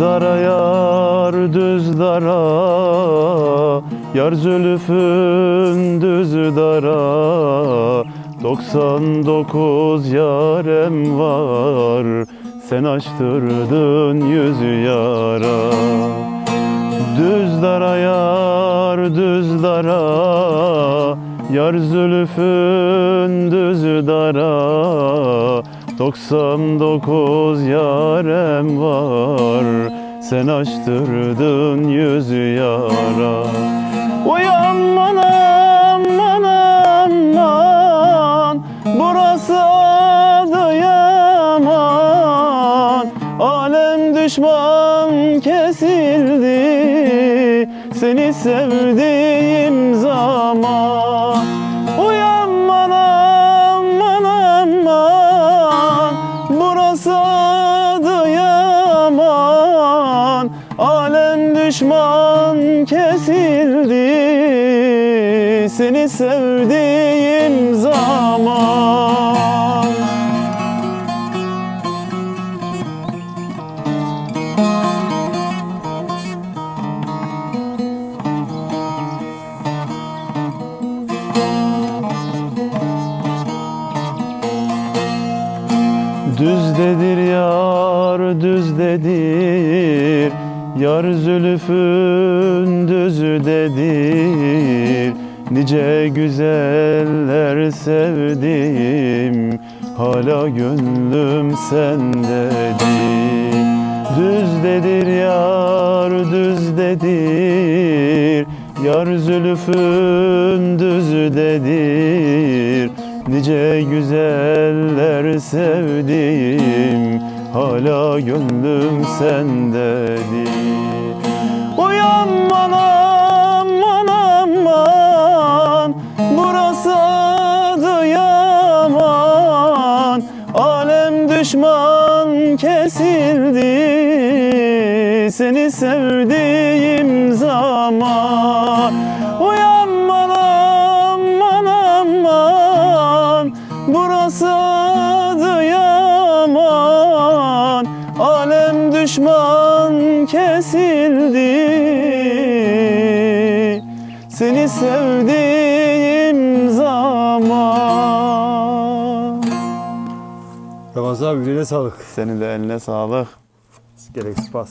dara yar düz dara Yar zülfün düz dara 99 yarem var. Sen açtırdın yüzü yara. Düz dara yar düz dara Yar zülfün düz dara 99 yarem var. Sen açtırdın yüzü yara. Uyan aman aman Burası Adıyaman Alem düşman kesildi. Seni sevdiğim zaman Adıyaman Alem düşman kesildi. Seni sevdiğim zaman Düzdedir yar düzdedir. Yar zülfün düzdedir. Nice güzeller sevdim Hala gönlüm sendedir. Düzdedir yar düzdedir. Yar zülfün düzdedir Nice güzeller sevdim Hala gönlüm sendedir Uyanman aman aman Burası Adıyaman Alem düşman kesildi Seni sevdiğim Burası Adıyaman Alem düşman kesildi Seni sevdiğim zaman Ramazan abi yüreğine sağlık. Senin de eline sağlık. Gereksiz pas.